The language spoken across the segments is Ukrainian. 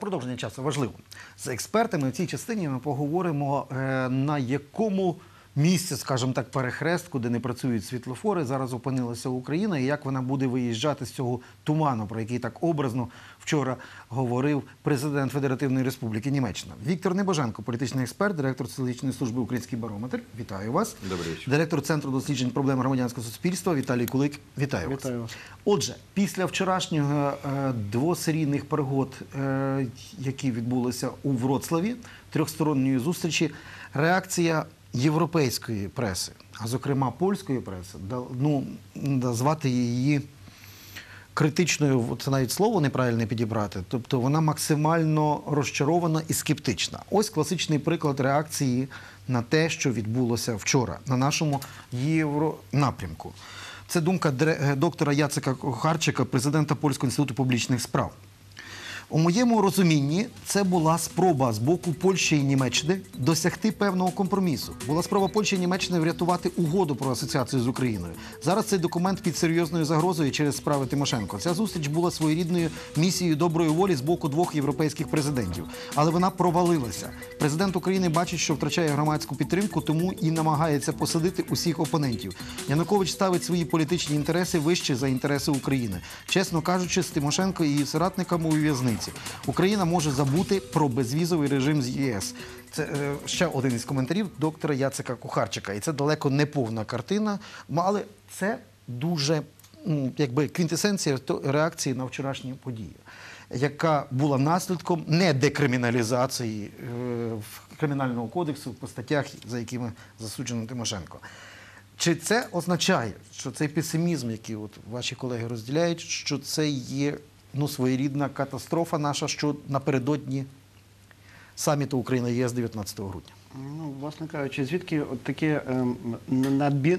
Продовження часу важливо. З експертами в цій частині ми поговоримо, е, на якому місці, скажімо так, перехрестку, де не працюють світлофори, зараз опинилася Україна, і як вона буде виїжджати з цього туману, про який так образно вчора говорив президент Федеративної Республіки Німеччина. Віктор Небоженко, політичний експерт, директор соціологічної служби Український барометр. Вітаю вас. Добрий вечір. Директор центру досліджень проблем громадянського суспільства Віталій Кулик. Вітаю, Вітаю вас. вас. Отже, після вчорашнього е, двосерійних пригод, е, які відбулися у Вроцлаві, трьохсторонньої зустрічі, реакція європейської преси, а зокрема польської преси, ну, назвати її критичною, це навіть слово неправильне підібрати. Тобто вона максимально розчарована і скептична. Ось класичний приклад реакції на те, що відбулося вчора на нашому євронапрямку. Це думка доктора Яцека Кохарчика, президента Польського інституту публічних справ. У моєму розумінні це була спроба з боку Польщі і Німеччини досягти певного компромісу. Була спроба Польщі і Німеччини врятувати угоду про асоціацію з Україною. Зараз цей документ під серйозною загрозою через справи Тимошенко. Ця зустріч була своєрідною місією доброї волі з боку двох європейських президентів, але вона провалилася. Президент України бачить, що втрачає громадську підтримку, тому і намагається посадити усіх опонентів. Янукович ставить свої політичні інтереси вище за інтереси України. Чесно кажучи, з Тимошенко і її соратниками у в'язниці. Україна може забути про безвізовий режим з ЄС. Це е, ще один із коментарів доктора Яцика Кухарчика. І це далеко не повна картина, але це дуже якби квінтесенція реакції на вчорашні події, яка була наслідком не декриміналізації е, в кримінального кодексу по статтях, за якими засуджено Тимошенко. Чи це означає, що цей песимізм, який от ваші колеги розділяють, що це є ну, своєрідна катастрофа наша, що напередодні саміту Україна ЄС 19 грудня? Ну, власне кажучи, звідки от таке ем,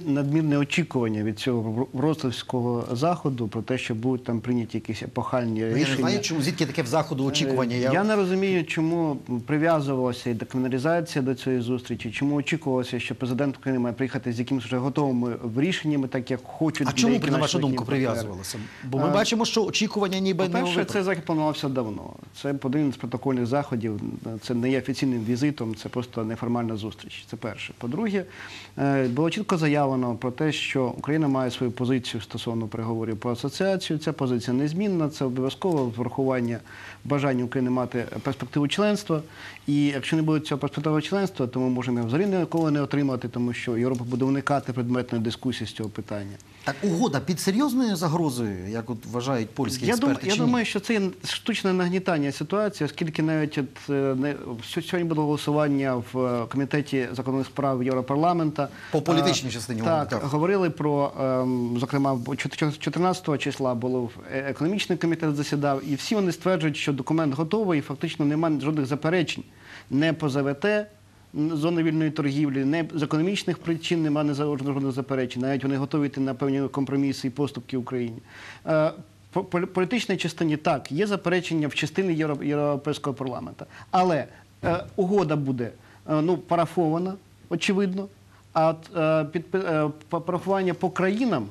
надмірне очікування від цього вроцлавського заходу про те, що будуть там прийняті якісь епохальні Ну, Я не знаю, чому звідки таке в заходу очікування. Е, Я... не розумію, чому прив'язувалася і декриміналізація до цієї зустрічі, чому очікувалося, що президент України має приїхати з якимись вже готовими рішеннями, так як хочуть. А чому на вашу думку прив'язувалося? Бо ми А, бачимо, що очікування ніби не виправдані. цей захід планувався давно. Це один з протокольних заходів. Це не є офіційним візитом, це просто неформальна зустріч. Це перше. По-друге, е, було чітко заявлено про те, що Україна має свою позицію стосовно переговорів про асоціацію. Ця позиція незмінна. Це обов'язково врахування бажання України мати перспективу членства. І якщо не буде цього перспективного членства, то ми можемо взагалі ніколи не отримати, тому що Європа буде уникати предметної дискусії з цього питання. Так угода під серйозною загрозою, як от вважають польські Я, експерти, дум, я чи ні? думаю, що це штучне нагнітання ситуації, оскільки навіть от, е, не, сьо- сьогодні було голосування в комітеті законних справ Європарламента. По політичній Е, частині Так, так. говорили про, ем, зокрема, в 14 числа було е- економічний комітет засідав, і всі вони стверджують, що документ готовий, і фактично немає жодних заперечень. Не по ЗВТ, зони вільної торгівлі, не з економічних причин немає не жодних заперечень. Навіть вони готові йти на певні компроміси і поступки Україні. Е, по політичній частині так, є заперечення в частині Європейського парламенту. Але е, угода буде е, ну, парафована, очевидно. А от е, під, е, парафування по країнам,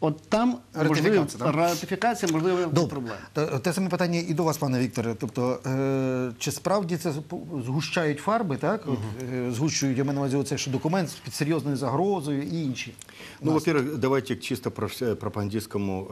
от там можливо, Ратифікація, ратифікація можливо Добре. проблема. Те, те саме питання і до вас, пане Вікторе. Тобто, е, чи справді це згущають фарби, так? От, е, згущують, я маю на увазі оце, що документ під серйозною загрозою і інші. Ну, во-первых, давайте к чисто пропагандистскому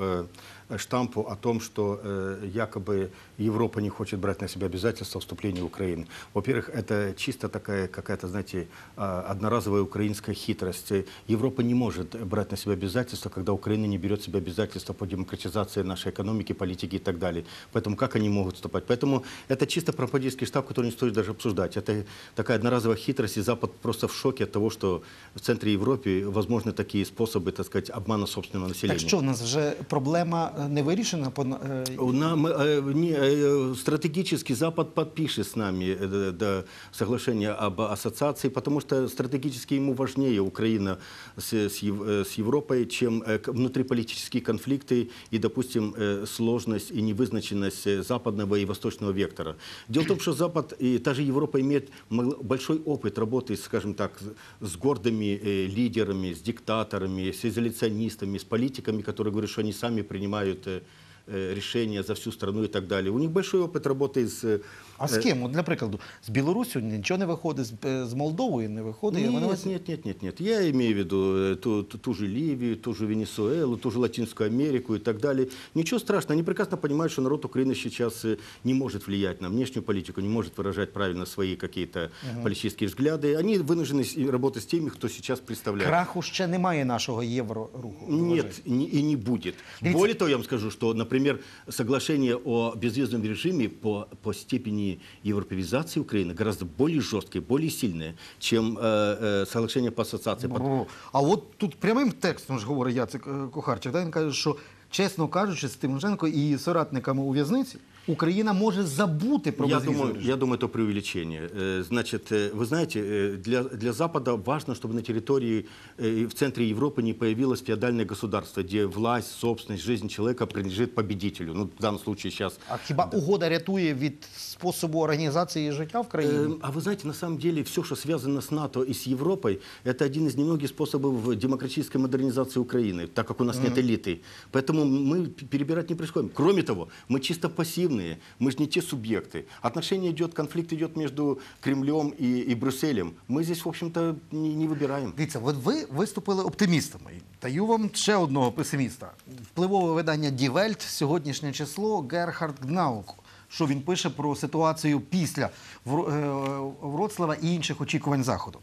штампу о том, что э, якобы Европа не хочет брать на себя обязательства вступления Украины. Во-первых, это чисто такая какая-то, знаете, а, одноразовая украинская хитрость. Э, Европа не может брать на себя обязательства, когда Украина не берет себе обязательства по демократизации нашей экономики, политики и так далее. Поэтому как они могут вступать? Поэтому это чисто пропагандистский штаб, который не стоит даже обсуждать. Это такая одноразовая хитрость, и Запад просто в шоке от того, что в центре Европы возможны такие способы, так сказать, обмана собственного населения. Так що, у нас вже проблема е, не вирішена? по- е, Нам, э, не, э, стратегически Запад подпишет с нами э, да, соглашение об ассоциации, потому что стратегически ему важнее Украина с, с Ев- э, с Европой, чем э, к- внутриполитические конфликты и, допустим, э, сложность и невызначенность э, западного и восточного вектора. Дело в том, что Запад и та же Европа имеет мал- большой опыт работы, скажем так, с- с гордыми э, лидерами, с диктаторами, с изоляционистами, с политиками, которые говорят, что они сами принимают э, э, решения за всю страну и так далее. У них большой опыт работы с... э, А з ким? От, для прикладу, з Білоруссю нічого не виходить, з, е, з Молдовою не виходить. Нет, Вони нет, нет, нет, нет. Я имею в виду э, ту, ту, ту же Ливию, ту же Венесуэлу, ту же Латинскую Америку и так далее. Ничего страшного. Они прекрасно понимают, что народ Украины сейчас э, не может влиять на внешнюю политику, не может выражать правильно свои какие-то политические взгляды. Они вынуждены с- работать с теми, кто сейчас представляет. Краху ще немає нашого євроруху. Нет, не- и не будет. Видите- Более того, я вам скажу, что, например, соглашение о безвизовом режиме по, по степени европеизации Украины гораздо более жесткое, более сильное, чем э, э, соглашение по ассоциации. По- Бо- А от тут прямим текстом ж говорить Яцек е, Кухарчик, да, він каже, що чесно кажучи, з Тимошенко і її соратниками у в'язниці Україна може забути про Я безвізовий думаю, режим. я думаю, это преувеличение. Э, Значит, э, вы знаете, э, для, для Запада важно, чтобы на территории, э, в центре Европы не появилось феодальное государство, где власть, собственность, жизнь человека принадлежит победителю. Ну, в данном случае сейчас А хіба угода рятує від способу організації життя в країні? Эм, А вы знаете, на самом деле все, что связано с НАТО и с Европой, это один из немногих способов демократической модернизации Украины, так как у нас нет элиты. Поэтому мы п- перебирать не происходим. Кроме того, мы чисто пассивные, мы же не те субъекты. Отношения идет, конфликт идет между Кремлем и, и Брюсселем. Мы здесь, в общем-то, не, не выбираем. Дивіться, от ви виступили оптимістами. Даю вам ще одного песиміста. Впливове видання Die Welt, сьогоднішнє число Герхард Гнаук. Що він пише про ситуацію після Вро- е, Вроцлава і інших очікувань Заходу.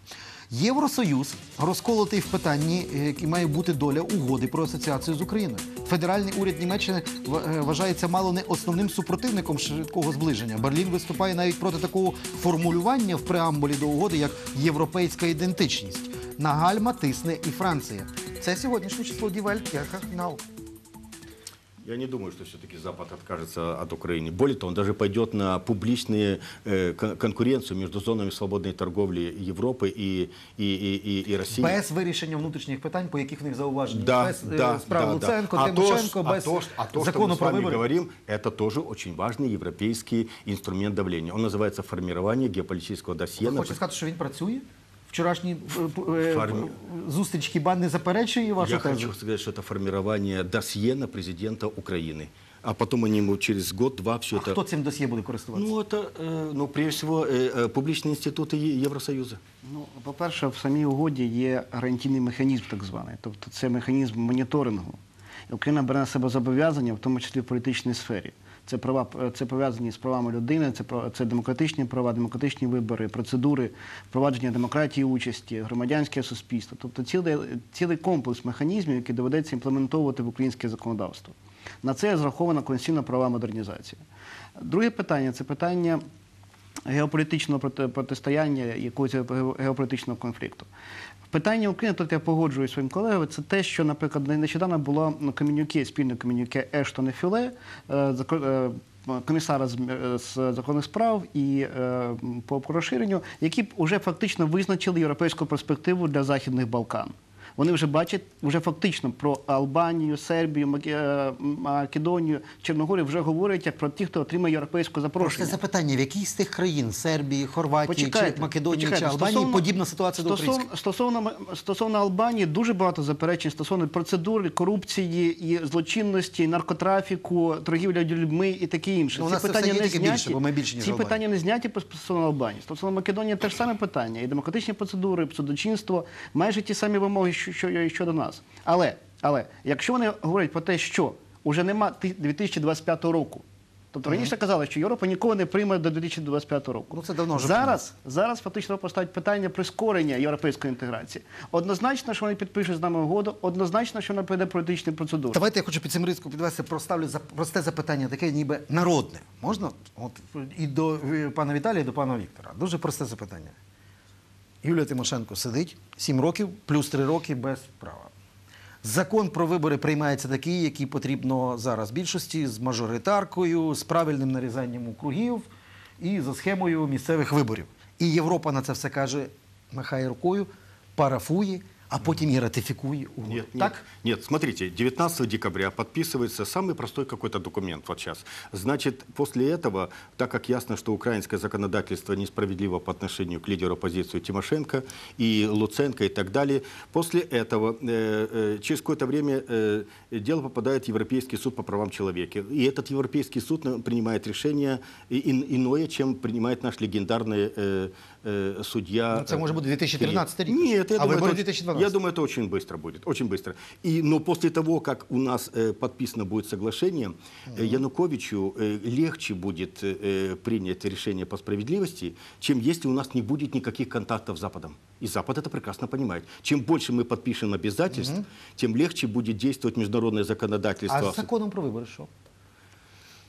Євросоюз розколотий в питанні, е, який має бути доля угоди про асоціацію з Україною. Федеральний уряд Німеччини е, вважається мало не основним супротивником швидкого зближення. Берлін виступає навіть проти такого формулювання в преамбулі до угоди, як європейська ідентичність. На гальма тисне і Франція. Це сьогоднішнє число Дівель Герхард Наук. Я не думаю, что все-таки Запад откажется от Украины. Более того, он даже пойдет на публичную э, кон- конкуренцию между зонами свободной торговли Европы и, и, и, и, и России. Без вирішення внутрішніх питань, по яких в них зауваження. Да, без е, да, справ да, Луценко, да. Тимошенко, а то, без а то, а то, что закону мы с про вами вибори. говорим, это тоже очень важный европейский инструмент давления. Он называется формирование геополитического досье. Ви на- хочете сказати, що він працює? Вчорашній е, п- е, Фармі- зустріч хіба не заперечує вашу Я тезу? хочу сказать, что это формирование досье на президента Украины. А потом они ему через год-два все А это... хто цим досьє буде користуватися? Ну, это, э, ну, прежде всего, э, э, публичные институты Е- Евросоюза. Ну, по-перше, в самій угоді є гарантійний механізм, так званий. Тобто це механізм моніторингу. І Україна бере на себе зобов'язання, в тому числі в політичній сфері. Це права це пов'язані з правами людини, це це демократичні права, демократичні вибори, процедури, впровадження демократії участі, громадянське суспільство. Тобто цілий, цілий комплекс механізмів, які доведеться імплементовувати в українське законодавство. На це зрахована конституційна права модернізація. Друге питання це питання геополітичного протистояння, якогось геополітичного конфлікту. Питання України, тут я погоджуюсь своїм колегою, це те, що, наприклад, нещодавно було ну, комюніке, спільне комюніке Ештон і Фюле, е, е, комісара з, е, законних справ і по, розширенню, які вже фактично визначили європейську перспективу для Західних Балкан. Вони вже бачать вже фактично про Албанію, Сербію, е, Македонію, Чорногорію вже говорять як про ті, хто отримає європейське Просто запитання, в якій з тих країн Сербії, Хорватії, чи Македонії, почекайте. чи Албанії Стосовно- подібна ситуація до стосовно, стосовно, стосовно Албанії дуже багато заперечень стосовно процедури, корупції і злочинності, і наркотрафіку, торгівля людьми і таке інше. Ну, у Ці нас це питання все є не зняті. більше, бо ми більше, ніж Ці питання не зняті стосовно Албанії. Стосовно Македонії теж саме питання. І демократичні процедури, і судочинство, майже ті самі вимоги, що, що, що до нас. Але, але якщо вони говорять про те, що вже нема 2025 року. Тобто раніше казали, що Європа нікого не прийме до 2025 року. Ну, це давно вже зараз, зараз фактично поставить питання прискорення європейської інтеграції. Однозначно, що вони підпишуть з нами угоду, однозначно, що вона пройде політичні процедури. Давайте я хочу під цим риском підвести, проставлю за просте запитання, таке ніби народне. Можна? От і до пана Віталія, і до пана Віктора. Дуже просте запитання. Юлія Тимошенко сидить 7 років плюс 3 роки без права. Закон про вибори приймається такий, який потрібно зараз більшості з мажоритаркою, з правильним нарізанням округів і за схемою місцевих виборів. І Європа на це все каже, махає рукою, парафує. а потім і ратифікує угоду. Нет, так? нет, нет, смотрите, 19 декабря подписывается самый простой какой-то документ вот сейчас. Значит, после этого, так как ясно, что украинское законодательство несправедливо по отношению к лидеру оппозиции Тимошенко и Луценко и так далее, после этого э, э, через какое-то время э, дело попадает в Европейский суд по правам человека. И этот Европейский суд э, принимает решение и- ин- иное, чем принимает наш легендарный э, э, судья. Ну, це може бути 2013 рік. Нет, я А думаю, вибори это- 2012. Я думаю, это очень быстро будет, очень быстро. И, но после того, как у нас э, подписано будет соглашение, э, Януковичу э, легче будет э, принять решение по справедливости, чем если у нас не будет никаких контактов с Западом. И Запад это прекрасно понимает. Чем больше мы подпишем обязательств, тем легче будет действовать международное законодательство. А з законом про вибори що?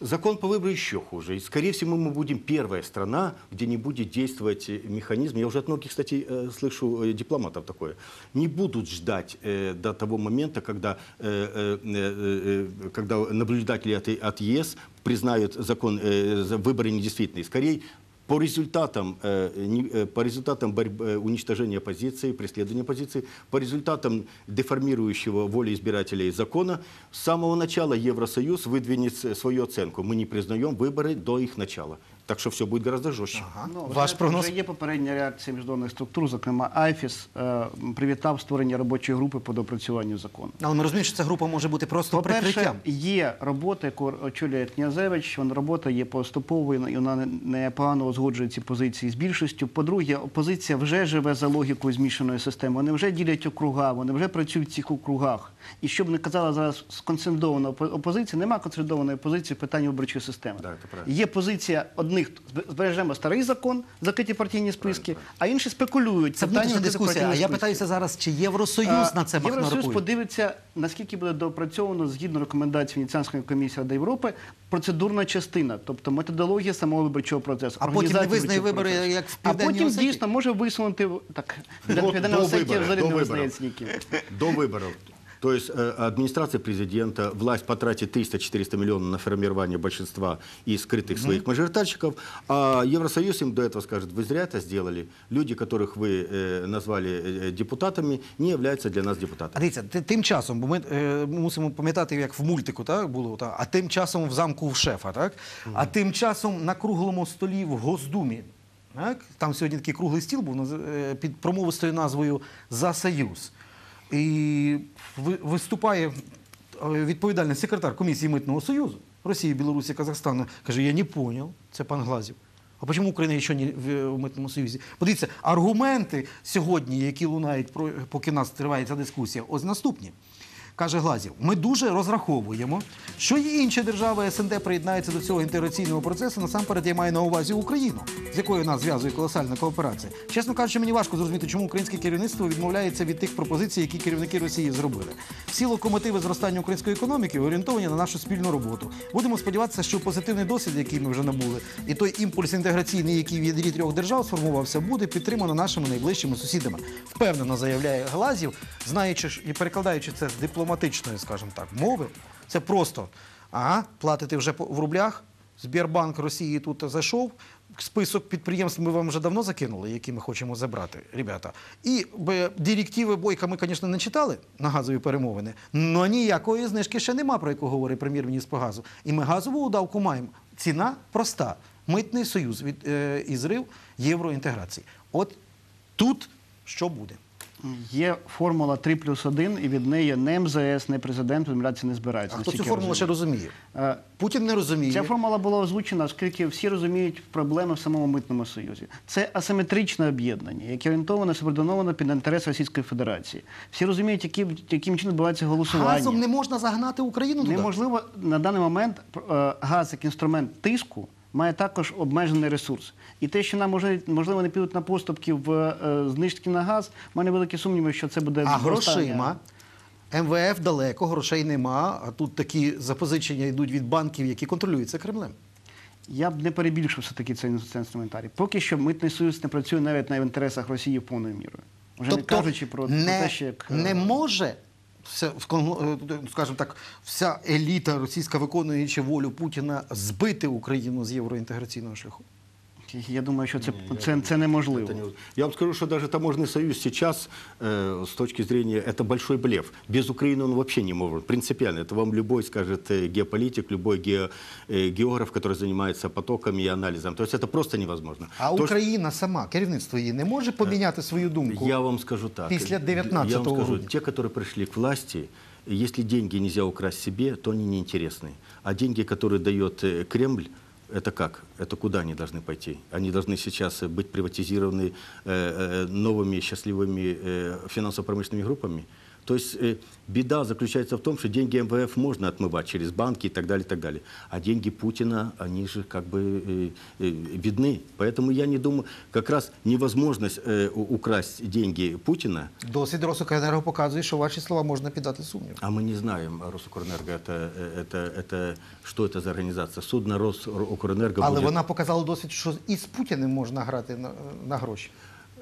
Закон по выбору еще хуже. И, скорее всего, мы будем первая страна, где не будет действовать э, механизм. Я уже от многих, кстати, э, слышу э, дипломатов такое. Не будут ждать до того момента, когда, когда наблюдатели от, ЕС признают закон, за- выборы недействительные. Скорее, по результатам, э, не- э, по результатам борьбы, э, уничтожения оппозиции, преследования оппозиции, по результатам деформирующего воли избирателей закона, с самого начала Евросоюз выдвинет с- свою оценку. Мы не признаем выборы до их начала. Так что все будет гораздо жестче. Ага. Ну, Ваш знаєте, прогноз? Вже є попередня реакція міжнародних структур, зокрема АЙФІС е, привітав створення робочої групи по допрацюванню закону. Але ми розуміємо, що ця група може бути просто прикриттям. є робота, яку очолює Князевич, вона робота є поступовою, і вона непогано узгоджує ці позиції з більшістю. По-друге, опозиція вже живе за логікою змішаної системи. Вони вже ділять округа, вони вже працюють в цих округах. І щоб не казала зараз сконсолідована опозиція, немає консолідованої позиції в питанні виборчої системи. Да, це. Є позиція одних збережемо старий закон, закриті партійні списки, а інші спекулюють. Це внутрішня дискусія. А я питаюся зараз, чи Євросоюз на це Євросоюз подивиться, наскільки буде доопрацьовано згідно рекомендацій Венеціанської комісії Ради Європи процедурна частина, тобто методологія самого виборчого процесу. А потім не визнає вибори, як в А потім Осетії? дійсно може висунути так до Осетія виборів, взагалі до не виборів. визнає ніким. До выборов. То есть э, администрация президента, власть потратит 300-400 миллионов на формирование большинства из скрытых своих мажоритарщиков, а Евросоюз им до этого скажет, вы зря это сделали. Люди, которых вы э, назвали э, депутатами, не являются для нас А депутатами. дивіться, ти- тим часом, бо ми е, мусимо пам'ятати, як в мультику так, було, так? а тим часом в замку в шефа, так? а тим часом на круглому столі в Госдумі. Так? Там сьогодні такий круглий стіл був наз- е, під промовистою назвою За Союз. І ви- виступає е, відповідальний секретар комісії Митного Союзу Росії, Білорусі, Казахстану. Каже: Я не поняв, це пан Глазів. А чому Україна ще не в, Митному Союзі? Подивіться, аргументи сьогодні, які лунають, поки нас триває ця дискусія, ось наступні. Каже Глазів, ми дуже розраховуємо, що і інші держави СНД приєднаються до цього інтеграційного процесу. Насамперед я маю на увазі Україну, з якою нас зв'язує колосальна кооперація. Чесно кажучи, мені важко зрозуміти, чому українське керівництво відмовляється від тих пропозицій, які керівники Росії зробили. Всі локомотиви зростання української економіки орієнтовані на нашу спільну роботу. Будемо сподіватися, що позитивний досвід, який ми вже набули, і той імпульс інтеграційний, який від рі трьох держав сформувався, буде підтримано нашими найближчими сусідами. Впевнено заявляє Глазів, знаючи і перекладаючи це з дипломатичної, скажімо так, мови. Це просто ага, платите вже в рублях. Збірбанк Росії тут зайшов. Список підприємств ми вам вже давно закинули, які ми хочемо забрати, ребята. І директиви Бойка ми, звісно, не читали на газові перемовини, але ніякої знижки ще нема, про яку говорить прем'єр-міністр по газу. І ми газову удавку маємо. Ціна проста. Митний союз від, е, і євроінтеграції. От тут що буде? Є формула 3 плюс 1, і від неї не МЗС, не президент відмовлятися не збирається. А хто цю формулу ще розуміє? Е, Путін не розуміє. Ця формула була озвучена, оскільки всі розуміють проблеми в самому митному союзі. Це асиметричне об'єднання, яке орієнтовано субординовано під інтерес Російської Федерації. Всі розуміють, яким, яким чином відбувається голосування. Газом не можна загнати Україну туди. Неможливо на даний момент е, газ як інструмент тиску має також обмежений ресурс. І те, що нам можливо не підуть на поступки в е, знижки на газ, в мене великі сумніви, що це буде А грошима. МВФ далеко, грошей нема, а тут такі запозичення йдуть від банків, які контролюються Кремлем. Я б не перебільшив все-таки цей цей інструментарій. Поки що митний союз не працює навіть на інтересах Росії повною мірою. Вже не кажучи про, про те, що як е, не може вся, е, скажімо так, вся еліта російська виконуючи волю Путіна збити Україну з євроінтеграційного шляху. Я думаю, що це, Не, це, я це неможливо. Это не- Я вам скажу, что даже таможенный союз сейчас, э, с точки зрения, это большой блеф. Без Украины он вообще не может. Принципиально. Это вам любой скажет э, геополитик, любой ге- э, географ, который занимается потоками и анализом. То есть это просто невозможно. А То, что- Україна сама, керівництво її, не може поміняти свою думку. Я вам скажу так. Після Я 19 вам скажу, грудня. те, которые пришли к власти, если деньги нельзя украсть себе, то они неинтересны. А деньги, которые дает э, Кремль, это как? Это куда они должны пойти? Они должны сейчас э, быть приватизированы э, э, новыми счастливыми э, финансово-промышленными группами? То есть э, беда заключается в том, что деньги МВФ можно отмывать через банки и так далее, и так далее. А деньги Путина, они же как бы э, э, видны. Поэтому я не думаю, как раз невозможность э, у- украсть деньги Путина, Досвід Росукренерго показує, що ваші слова можна піддати сумніву. а мы не знаем, Росукрэнерго, это, это, это, что это за организация? Судно Росукрэнерго Але будет- вона показала досвід, що і з Путіним можна грати на, на гроші.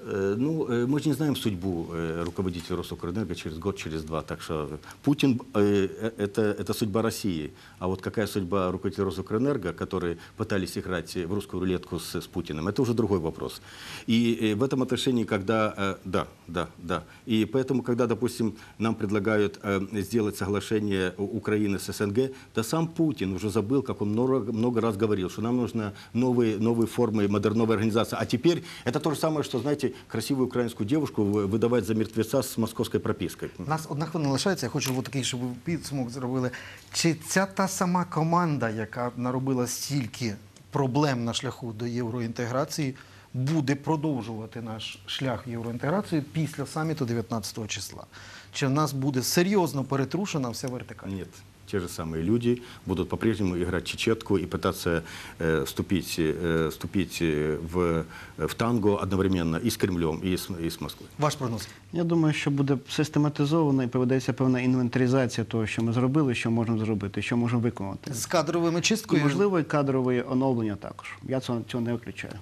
Э, Ну, э, мы же не знаем судьбу э, руководителя Росукрэнерго через год, через два. Так что Путин это, это судьба России. А вот какая судьба руководителя Росукрэнерго, которые пытались играть в русскую рулетку с, с Путиным, это уже другой вопрос. И в этом отношении, когда... Да, да, да. И поэтому, когда, допустим, нам предлагают сделать соглашение Украины с СНГ, да сам Путин уже забыл, как он много, много раз говорил, что нам нужны новые, новые формы модерновой организации. А теперь это то же самое, что, знаете, красивую украинскую девушку вы- выдавать за мертвеца с московской пропиской. У нас одна хвилина лишається. Я хочу от такий, щоб ви підсумок зробили. Чи ця та сама команда, яка наробила стільки проблем на шляху до євроінтеграції, буде продовжувати наш шлях в євроінтеграцію після саміту 19 числа? Чи в нас буде серйозно перетрушена вся вертикаль? Нет Те же самые люди будут по-прежнему играть чечетку и пытаться э, вступить, э, вступить э, в, в танго одновременно и с Кремлем, и с, и с Москвой. Ваш прогноз? Я думаю, що буде систематизовано і проведеться певна інвентаризація того, що ми зробили, що можемо зробити, що можемо виконати. З кадровими І, чисткою. можливо, і кадрове оновлення також. Я цього, цього не виключаю.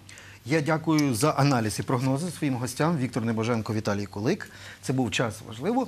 Я дякую за аналіз і прогнози своїм гостям Віктор Небоженко, Віталій Кулик. Це був час важливо.